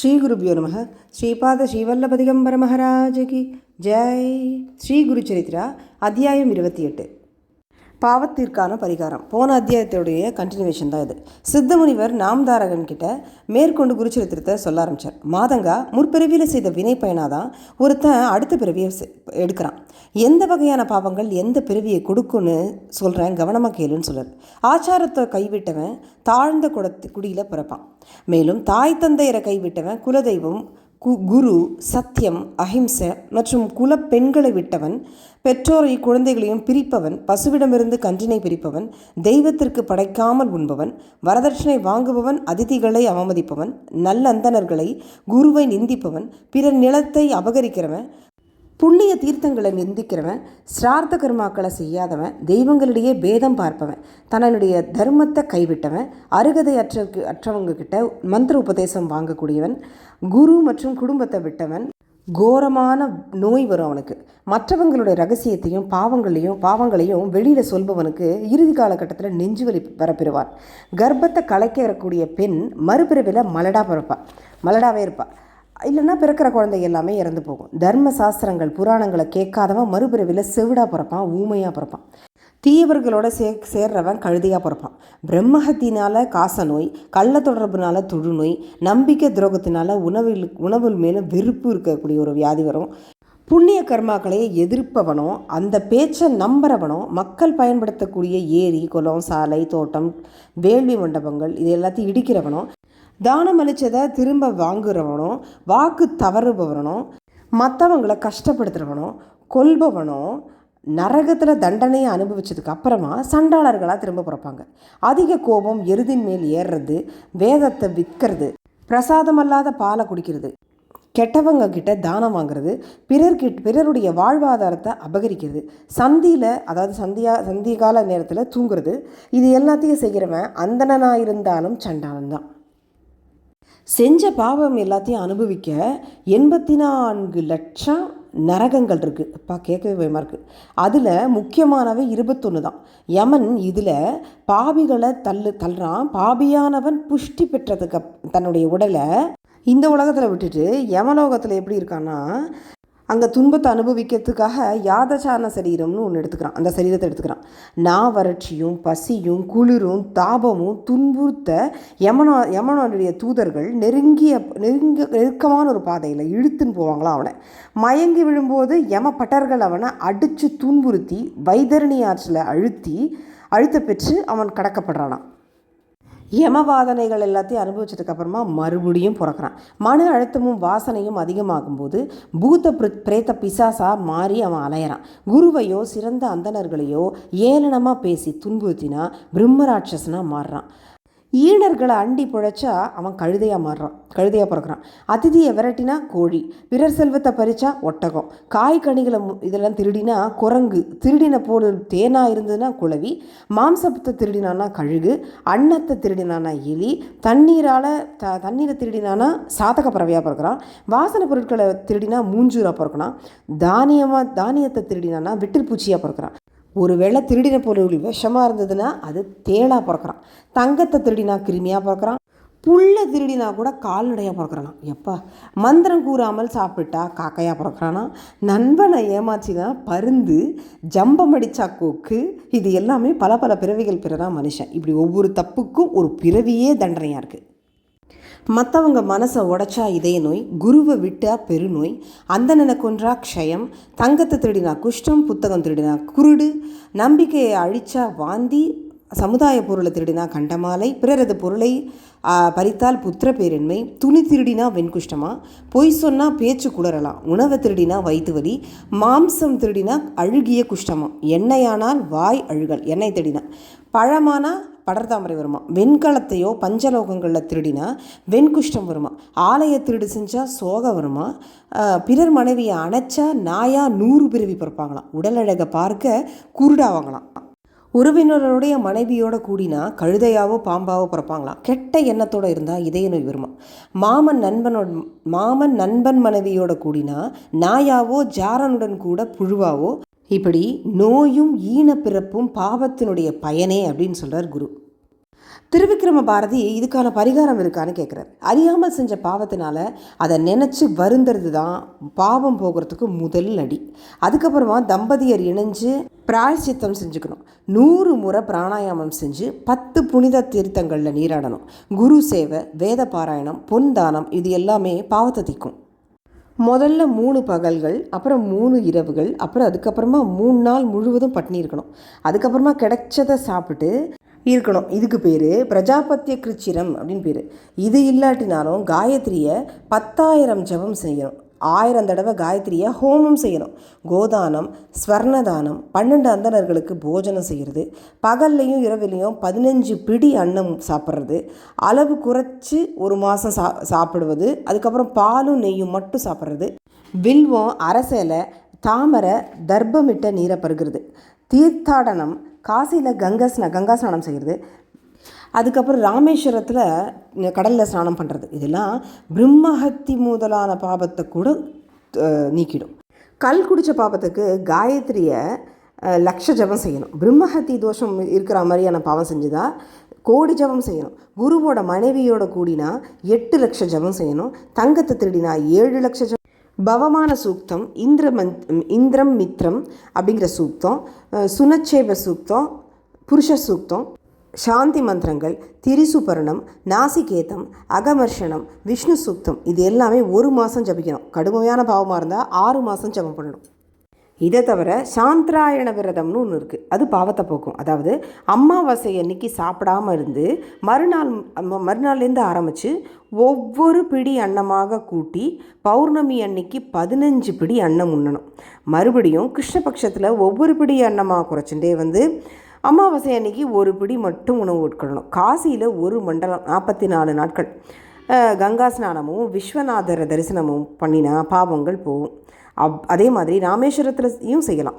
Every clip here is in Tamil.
ஸ்ரீ குருபியோ நம ஸ்ரீபாத ஸ்ரீவல்லபதிகம்பர மகாராஜகி ஜெய். ஸ்ரீ குரு சரித்ரா அத்தியாயம் இருபத்தி எட்டு. பாவத்திற்கான பரிகாரம். போன அத்தியாயத்துடைய கண்டினியூவேஷன் தான் இது. சித்தமுனிவர் நாம்தாரகன் கிட்ட மேற்கொண்டு குருச்சரித்திரத்தை சொல்ல ஆரம்பித்தார் மாதங்கா முற்பிறவியில் செய்த வினை பயனாதான் ஒருத்தன் அடுத்த பிறவியை செ- எடுக்கிறான். எந்த வகையான பாவங்கள் எந்த பிறவியை கொடுக்குன்னு சொல்கிறேன் கவனமாக கேளுன்னு சொல்கிறார் ஆச்சாரத்தை கைவிட்டவன் தாழ்ந்த குடத்து குடியில் பிறப்பான். மேலும் தாய் தந்தையரை கைவிட்டவன் குலதெய்வம் குரு சத்தியம் அஹிம்சை மற்றும் குல பெண்களை விட்டவன் பெற்றோரை குழந்தைகளையும் பிரிப்பவன் பசுவிடமிருந்து கன்றினை பிரிப்பவன் தெய்வத்திற்கு படைக்காமல் உண்பவன் வரதட்சணை வாங்குபவன் அதிதிகளை அவமதிப்பவன் நல்லந்தனர்களை குருவை நிந்திப்பவன் பிறர் நிலத்தை அபகரிக்கிறவன் புண்ணிய தீர்த்தங்களை நிந்திக்கிறவன் சிரார்த்த கர்மாக்களை செய்யாதவன் தெய்வங்களிடையே பேதம் பார்ப்பவன் தன்னுடைய தர்மத்தை கைவிட்டவன் அருகதை அற்ற அற்றவங்க கிட்ட மந்திர உபதேசம் வாங்கக்கூடியவன் குரு மற்றும் குடும்பத்தை விட்டவன் கோரமான நோய் வரும் அவனுக்கு. மற்றவங்களுடைய ரகசியத்தையும் பாவங்களையும் பாவங்களையும் வெளியில் சொல்பவனுக்கு இறுதி காலகட்டத்தில் நெஞ்சுவலி வரப்பெறுவான். கர்ப்பத்தை கலைக்கிறக்கூடிய பெண் மறுபிறவியில் மலடா பிறப்பாள் மலடாவே இருப்பாள் இல்லைன்னா பிறக்கிற குழந்தை எல்லாமே இறந்து போகும். தர்ம சாஸ்திரங்கள் புராணங்களை கேட்காதவன் மறுபிறவியில் செவிடா பிறப்பான் ஊமையாக பிறப்பான். தீயவர்களோட சே சேர்றவன் கழுதையாக பிறப்பான். பிரம்மஹத்தினால் காச நோய் கள்ள தொடர்புனால தொழுநோய் நம்பிக்கை துரோகத்தினால உணவில் உணவில் மேலே வெறுப்பு இருக்கக்கூடிய ஒரு வியாதி வரும். புண்ணிய கர்மாக்களை எதிர்ப்பவனோ அந்த பேச்சை நம்புறவனோ மக்கள் பயன்படுத்தக்கூடிய ஏரி குளம் சாலை தோட்டம் வேள்வி மண்டபங்கள் இது எல்லாத்தையும் இடிக்கிறவனோ தானம் அளித்ததை திரும்ப வாங்குறவனோ வாக்கு தவறுபவனோ மற்றவங்களை கஷ்டப்படுத்துகிறவனோ கொல்பவனோ நரகத்தில் தண்டனையை அனுபவிச்சதுக்கு அப்புறமா சண்டாளர்களாக திரும்ப பிறப்பாங்க. அதிக கோபம் எருதின் மேல் ஏறுறது வேதத்தை விற்கிறது பிரசாதமல்லாத பாலை குடிக்கிறது கெட்டவங்க கிட்ட தானம் வாங்குறது பிறர்கிட்ட பிறருடைய வாழ்வாதாரத்தை அபகரிக்கிறது சந்தியில் அதாவது சந்தியா சந்திய கால நேரத்தில் தூங்குறது இது எல்லாத்தையும் செய்கிறவன் அந்தணனாக இருந்தாலும் சண்டாளன் தான் செஞ்ச பாவம் எல்லாத்தையும் அனுபவிக்க எண்பத்தி நான்கு லட்சம் நரகங்கள் இருக்குது அப்பா கேட்கவே பயமாக இருக்குது அதில் முக்கியமானவை இருபத்தொன்று தான். யமன் இதில் பாவிகளை தள்ளு தள்ளுறான். பாபியானவன் புஷ்டி பெற்றதுக்கு தன்னுடைய உடலை இந்த உலகத்தில் விட்டுட்டு யமலோகத்தில் எப்படி இருக்கான்னா அங்கே துன்பத்தை அனுபவிக்கிறதுக்காக யாதசான சரீரம்னு ஒன்று எடுத்துக்கிறான். அந்த சரீரத்தை எடுத்துக்கிறான். நான் வறட்சியும் பசியும் குளிரும் தாபமும் துன்புறுத்த யமனோ யமனோனுடைய தூதர்கள் நெருங்கிய நெருங்க நெருக்கமான ஒரு பாதையில் இழுத்துன்னு போவாங்களாம் அவனை. மயங்கி விழும்போது யம பட்டர்கள் அவனை அடித்து துன்புறுத்தி வைதரணி ஆற்றில் அழுத்தி அழுத்த பெற்று அவன் கடக்கப்படுறானான் யமவாதனைகள் எல்லாத்தையும் அனுபவிச்சதுக்கு அப்புறமா மறுபடியும் பிறக்கிறான். மன அழுத்தமும் வாசனையும் அதிகமாகும்போது பூத்த பிர- பிரேத பிசாசா மாறி அவன் அலையிறான். குருவையோ சிறந்த அந்தணர்களையோ ஏளனமாக பேசி துன்புறுத்தினா பிரம்மராட்சசனாக மாறுறான். ஈழர்களை அண்டி பிழைச்சா அவன் கழுதையாக மாறுறான் கழுதையாக பிறக்கிறான். அதிதியை விரட்டினா கோழி பிறர் செல்வத்தை பறித்தா ஒட்டகம். காய் கனிகளை மு- இதெல்லாம் திருடினா குரங்கு திருடின போல் தேனாக இருந்ததுன்னா குழவி மாம்சத்தை திருடினானா கழுகு அன்னத்தை திருடினானா எலி தண்ணீரால் த தண்ணீரை திருடினானா சாதக பறவையாக பிறக்கிறான் வாசனை பொருட்களை திருடினா மூஞ்சூராக பிறக்கிறான் தானியமாக தானியத்தை திருடினானா வெட்டில் பூச்சியாக பிறக்கிறான். ஒருவேளை திருடின பொருள் விஷமாக இருந்ததுன்னா அது தேளாக பிறக்கிறான். தங்கத்தை திருடினா கிருமியாக பிறக்கிறான். புல்லை திருடினா கூட கால்நடையாக பிறக்கிறானா எப்பா மந்திரம் கூறாமல் சாப்பிட்டா காக்கையாக பிறக்கிறானா? நண்பனை ஏமாச்சினா பருந்து ஜம்பம் அடித்தா கோக்கு இது எல்லாமே பல பல பிறவிகள் பிறதான் மனுஷன். இப்படி ஒவ்வொரு தப்புக்கும் ஒரு பிறவியே தண்டனையாக இருக்குது மற்றவங்க மனசை உடைச்சா இதய நோய் குருவை விட்டா பெருநோய் அந்தனனை கொன்றா க்ஷயம் தங்கத்தை திருடினா குஷ்டம் புத்தகம் திருடினா குருடு நம்பிக்கையை அழிச்சா வாந்தி சமுதாய பொருளை திருடினா கண்டமாலை பிறரது பொருளை பறித்தால் புத்திர பேரின்மை துணி திருடினா வெண்குஷ்டமா பொய் சொன்னால் பேச்சு குளறலாம் உணவை திருடினா வயிற்று வலி மாம்சம் திருடினா அழுகிய குஷ்டமா எண்ணெயானால் வாய் அழுகல் எண்ணெய் திருடினா பழமானால் படர்தாமரை வருமா? வெண்கலத்தையோ பஞ்சலோகங்களில் திருடினா வெண்குஷ்டம் வருமா? ஆலய திருடு செஞ்சால் சோகம் வருமா? பிறர் மனைவியை அணைச்சா நாயா நூறு பிறவி பிறப்பாங்களாம். உடலழகை பார்க்க குருடாவாங்களாம் உறவினருடைய மனைவியோட கூடினா கழுதையாவோ பாம்பாவோ பிறப்பாங்களாம். கெட்ட எண்ணத்தோடு இருந்தால் இதய நோய் வருமா? மாமன் நண்பனோட மாமன் நண்பன் மனைவியோட கூடினா நாயாவோ ஜாரனுடன் கூட புழுவாவோ இப்படி நோயும் ஈனப்பிறப்பும் பாவத்தினுடைய பயனே அப்படின்னு சொல்கிறார் குரு. திருவிக்ரம பாரதி இதுக்கான பரிகாரம் இருக்கான்னு கேட்குறாரு அறியாமல் செஞ்ச பாவத்தினால அதை நினச்சி வருந்துறது தான் பாவம் போகிறதுக்கு முதல் அடி அதுக்கப்புறமா தம்பதியர் இணைஞ்சு பிராயச்சித்தம் செஞ்சுக்கணும். நூறு முறை பிராணாயாமம் செஞ்சு பத்து புனித தீர்த்தங்களில் நீராடணும். குரு சேவை வேத பாராயணம் பொன் தானம் இது எல்லாமே பாவத்தை தீக்கும். முதல்ல மூணு பகல்கள் அப்புறம் மூணு இரவுகள் அப்புறம் அதுக்கப்புறமா மூணு நாள் முழுவதும் பட்டினி இருக்கணும். அதுக்கப்புறமா கிடைச்சதை சாப்பிட்டு இருக்கணும். இதுக்கு பேர் பிரஜாபத்திய கிருச்சிரம் அப்படின்னு பேர். இது இல்லாட்டினாலும் காயத்ரியை பத்தாயிரம் ஜபம் செய்யணும். ஆயிரம் தடவை காயத்ரியை ஹோமம் செய்யணும். கோதானம் ஸ்வர்ணதானம் பன்னெண்டு அந்தணர்களுக்கு போஜனம் செய்கிறது பகல்லையும் இரவிலையும் பதினஞ்சு பிடி அன்னம் சாப்பிட்றது. அளவு குறைச்சி ஒரு மாதம் சா சாப்பிடுவது. அதுக்கப்புறம் பாலும் நெய்யும் மட்டும் சாப்பிட்றது. வில்வம் அரசலை தாமரை தர்ப்பமிட்ட நீரை பருகிறது. தீர்த்தாடனம் காசியில் கங்கஸ்ன கங்கா ஸ்நானம் செய்கிறது அதுக்கப்புறம் ராமேஸ்வரத்தில் கடலில் ஸ்நானம் பண்ணுறது இதெல்லாம் பிரம்மஹத்தி முதலான பாபத்தை கூட நீக்கிடும். கல் குடித்த பாபத்துக்கு காயத்ரியை லக்ஷ ஜபம் செய்யணும். பிரம்மஹத்தி தோஷம் இருக்கிற மாதிரியான பாவம் செஞ்சுதா கோடி ஜபம் செய்யணும். குருவோட மனைவியோட கூடினா எட்டு லட்ச ஜபம் செய்யணும். தங்கத்தை திருடினா ஏழு லட்ச ஜபம். பவமான சூக்தம் இந்திரமன் இந்திரம் மித்ரம் அப்படிங்கிற சூக்தம் சுனச்சேப சூக்தம் புருஷ சூக்தம் சாந்தி மந்திரங்கள் திரிசுபர்ணம் நாசிகேதம் அகமர்ஷனம் விஷ்ணு சுக்தம் இது எல்லாமே ஒரு மாதம் ஜபிக்கணும். கடுமையான பாவமாக இருந்தால் ஆறு மாதம் ஜபம் பண்ணணும். இதை தவிர சாந்திராயண விரதம்னு ஒன்று இருக்குது அது பாவத்தை போக்கும். அதாவது அமாவாசை அன்னைக்கு சாப்பிடாம இருந்து மறுநாள் மறுநாள்லேருந்து ஆரம்பித்து ஒவ்வொரு பிடி அன்னமாக கூட்டி பௌர்ணமி அன்னைக்கு பதினஞ்சு பிடி அன்னம் உண்ணணும். மறுபடியும் கிருஷ்ணபக்ஷத்தில் ஒவ்வொரு பிடி அன்னமாக குறைச்சுட்டே வந்து அமாவாசை அன்னைக்கு ஒரு பிடி மட்டும் உணவு உட்கொள்ளணும். காசியில் ஒரு மண்டலம் நாற்பத்தி நாலு நாட்கள் கங்கா ஸ்நானமும் விஸ்வநாதர தரிசனமும் பண்ணினா பாவங்கள் போகும். அப் அதே மாதிரி ராமேஸ்வரத்துலையும் செய்யலாம்.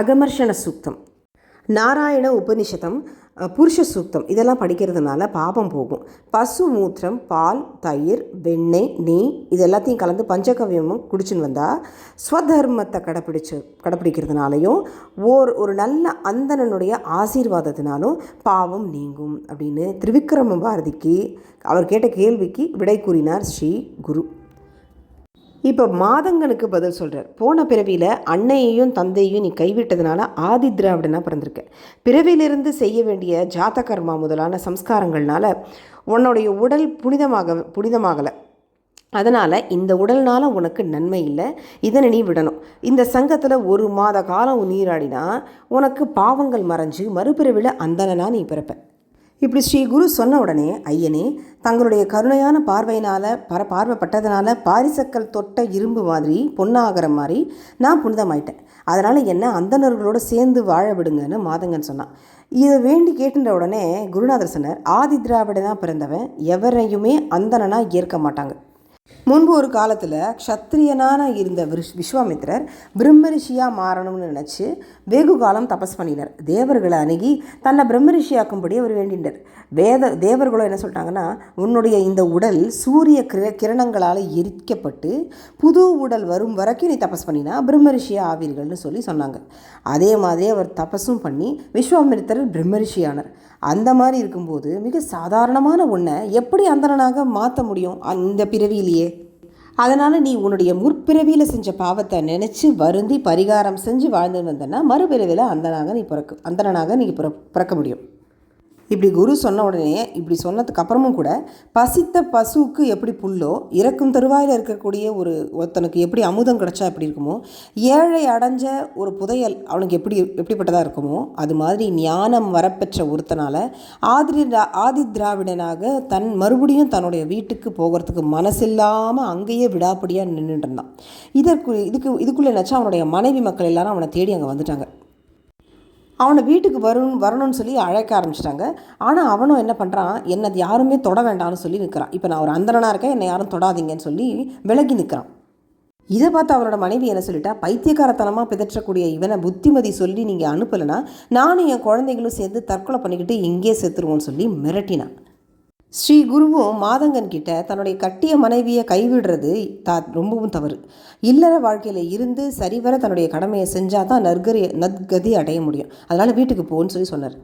அகமர்ஷண சூக்தம் நாராயண உபனிஷதம் புருஷ சூக்தம். இதெல்லாம் படிக்கிறதுனால பாபம் போகும். பசு மூத்திரம் பால் தயிர் வெண்ணெய் நெய் இது எல்லாத்தையும் கலந்து பஞ்சகவியமும் குடிச்சுன்னு வந்தால் ஸ்வதர்மத்தை கடைப்பிடிச்சு கடைப்பிடிக்கிறதுனாலையும் ஓர் ஒரு நல்ல அந்தணனுடைய ஆசீர்வாதத்தினாலும் பாவம் நீங்கும் அப்படின்னு திரிவிக்ரம பாரதிக்கு அவர் கேட்ட கேள்விக்கு விடை கூறினார் ஸ்ரீ குரு. இப்போ மாதங்கனுக்கு பதில் சொல்கிறார் போன பிறவியில் அன்னையையும் தந்தையையும் நீ கைவிட்டதுனால ஆதி திராவிடனாக பிறந்திருக்க. பிறவியிலிருந்து செய்ய வேண்டிய ஜாத கர்மா முதலான சம்ஸ்காரங்கள்னால உன்னுடைய உடல் புனிதமாக புனிதமாகலை. அதனால் இந்த உடல்னால் உனக்கு நன்மை இல்லை. இதனை நீ விடணும். இந்த சங்கத்தில் ஒரு மாத காலம் நீராடினா உனக்கு பாவங்கள் மறைஞ்சு மறுபிறவியில் அந்தணனா நீ பிறப்ப. இப்படி ஸ்ரீ குரு சொன்ன உடனே ஐயனே தங்களுடைய கருணையான பார்வையினால் பர பார்வைப்பட்டதுனால பாரிசக்கல் தொட்ட இரும்பு மாதிரி பொன்னாகிற மாதிரி நான் புனிதமாயிட்டேன். அதனால் என்ன அந்தணர்களோடு சேர்ந்து வாழ விடுங்கன்னு மாதங்கன் சொன்னான். இதை வேண்டி கேட்டுன்ற உடனே குருநாதர் சொன்னார் ஆதி திராவிடனாக பிறந்தவன் எவரையுமே அந்தணனாக ஏற்க மாட்டாங்க. முன்பு ஒரு காலத்தில் க்ஷத்ரியனான இருந்த விருஷ் விஸ்வாமித்திரர் பிரம்மரிஷியாக மாறணும்னு நினச்சி வெகு காலம் தபஸ் பண்ணினார். தேவர்களை அணுகி தன்னை பிரம்மரிஷியாக்கும்படி அவர் வேண்டினார். வேத தேவர்களும் என்ன சொல்லிட்டாங்கன்னா உன்னுடைய இந்த உடல் சூரிய கிர கிரணங்களால் எரிக்கப்பட்டு புது உடல் வரும் வரைக்கும் நீ தபஸ் பண்ணினா பிரம்மரிஷியா ஆவீர்கள்னு சொல்லி சொன்னாங்க. அதே மாதிரி அவர் தபஸும் பண்ணி விஸ்வாமித்திரர் பிரம்மரிஷியானார். அந்த மாதிரி இருக்கும்போது மிக சாதாரணமான ஒன்றை எப்படி அந்தணனாக மாற்ற முடியும் அந்த பிறவியிலேயே? அதனால் நீ உன்னுடைய முற்பிறவியில் செஞ்ச பாவத்தை நினச்சி வருந்தி பரிகாரம் செஞ்சு வாழ்ந்து வந்தேன்னா மறுபிறவியில் அந்தனாக நீ பிறக்க அந்தணனாக நீ பிற பிறக்க முடியும். இப்படி குரு சொன்ன உடனே இப்படி சொன்னதுக்கு அப்புறமும் கூட பசித்த பசுவுக்கு எப்படி புல்லோ இறக்கும் தருவாயில் இருக்கக்கூடிய ஒரு ஒருத்தனுக்கு எப்படி அமுதம் கிடைச்சா எப்படி இருக்குமோ ஏழை அடைஞ்ச ஒரு புதையல் அவனுக்கு எப்படி எப்படிப்பட்டதாக இருக்குமோ அது மாதிரி ஞானம் வரப்பெற்ற ஒருத்தனால் ஆதி ஆதி திராவிடனாக தன் மறுபடியும் தன்னுடைய வீட்டுக்கு போகிறதுக்கு மனசில்லாமல் அங்கேயே விடாப்படியாக நின்றுட்டு இருந்தான். இதற்கு இதுக்கு இதுக்குள்ளே என்னாச்சா அவனுடைய மனைவி மக்கள் எல்லாரும் அவனை தேடி அங்கே வந்துட்டாங்க. அவனை வீட்டுக்கு வரும் வரணும்னு சொல்லி அழைக்க ஆரம்பிச்சிட்டாங்க. ஆனால் அவனும் என்ன பண்ணுறான் என்னை யாருமே தொட வேண்டாம்னு சொல்லி நிற்கிறான் இப்போ நான் ஒரு அந்தரனாக இருக்கேன் என்னை யாரும் தொடாதீங்கன்னு சொல்லி விலகி நிற்கிறான் இதை பார்த்து அவரோட மனைவி என்ன சொல்லிட்டா? பைத்தியக்காரத்தனமாக பிதற்றக்கூடிய இவனை புத்திமதி சொல்லி நீங்கள் அனுப்பலைன்னா நானும் என் குழந்தைகளும் சேர்ந்து தற்கொலை பண்ணிக்கிட்டு இங்கேயே செத்துருவோன்னு சொல்லி மிரட்டினான். ஸ்ரீ குருவும் மாதங்கன் கிட்ட தன்னுடைய கட்டிய மனைவியை கைவிடுறது தா ரொம்பவும் தவறு. இல்லற வாழ்க்கையில் இருந்து சரிவர தன்னுடைய கடமையை செஞ்சால் தான் நற்கரி நற்கதி அடைய முடியும். அதனால் வீட்டுக்கு போன்னு சொல்லி சொன்னார்.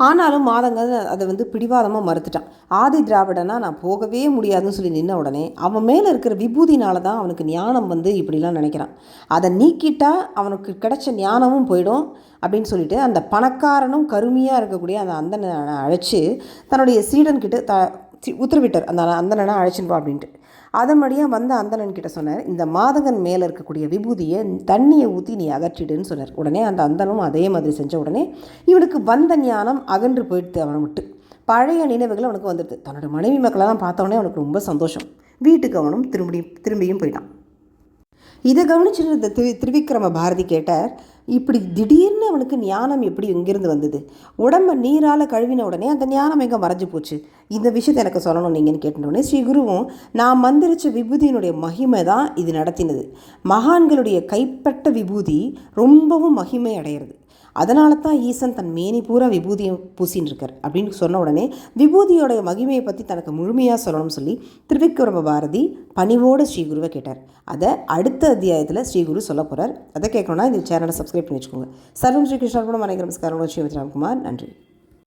ஆனாலும் மாதங்கள் அதை வந்து பிடிவாதமாக மறுத்துட்டான். ஆதி திராவிடனா நான் போகவே முடியாதுன்னு சொல்லி நின்ன உடனே அவன் மேலே இருக்கிற விபூதினால தான் அவனுக்கு ஞானம் வந்து இப்படிலாம் நினைக்கிறான். அதை நீக்கிட்டா அவனுக்கு கிடைச்ச ஞானமும் போயிடும் அப்படின்னு சொல்லிட்டு அந்த பணக்காரனும் கருமையாக இருக்கக்கூடிய அந்த அந்தனை அழைச்சி தன்னுடைய சீடன்கிட்ட த சி- உத்தரவிட்டார். அந்த அந்தனனை அழைச்சின்னு வா அப்படின்ட்டு. அதன் வழியாக வந்த அந்தணன் கிட்ட சொன்னார் இந்த மாதகன் மேலே இருக்கக்கூடிய விபூதியை தண்ணியை ஊற்றி நீ அகற்றிடுன்னு சொன்னார். உடனே அந்த அந்தனும் அதே மாதிரி செஞ்ச உடனே இவனுக்கு வந்த ஞானம் அகன்று போயிடுது அவனை விட்டு. பழைய நினைவுகள் அவனுக்கு வந்துடுது தன்னோட மனைவி மக்களெல்லாம் பார்த்த அவனுக்கு ரொம்ப சந்தோஷம். வீட்டுக்கு அவனும் திரும்பி திரும்பியும் போயிட்டான். இதை கவனிச்சிருந்த திரு திருவிக்ரம பாரதி கேட்டார் இப்படி திடீர்னு அவனுக்கு ஞானம் எப்படி எங்கேருந்து வந்தது? உடம்ப நீரால் கழுவின உடனே அந்த ஞானம் எங்கே மறைஞ்சு போச்சு? இந்த விஷயத்தை எனக்கு சொல்லணும் நீங்கன்னு கேட்டோடனே ஸ்ரீ குருவும் நான் மந்திரிச்ச விபூதியினுடைய மகிமை தான் இது நடத்தினது. மகான்களுடைய கைப்பட்ட விபூதி ரொம்பவும் மகிமை அடையிறது. அதனால தான் ஈசன் தன் மேனி பூரா விபூதியை பூசின்னு இருக்கார் அப்படின்னு சொன்ன உடனே விபூதியோடைய மகிமையை பற்றி தனக்கு முழுமையாக சொல்லணும்னு சொல்லி திருவிக்ரம பாரதி பணிவோடு ஸ்ரீகுருவை கேட்டார். அதை அடுத்த அத்தியாயத்தில் ஸ்ரீகுரு சொல்ல போகிறார் அதை கேட்கணும்னா இந்த சேனலை சப்ஸ்கிரைப் பண்ணி வச்சுக்கோங்க. சர்வம் ஸ்ரீ கிருஷ்ணார்பணம். அனைவரும் நமஸ்காரம். ஸ்ரீமதி ராம்குமார். நன்றி.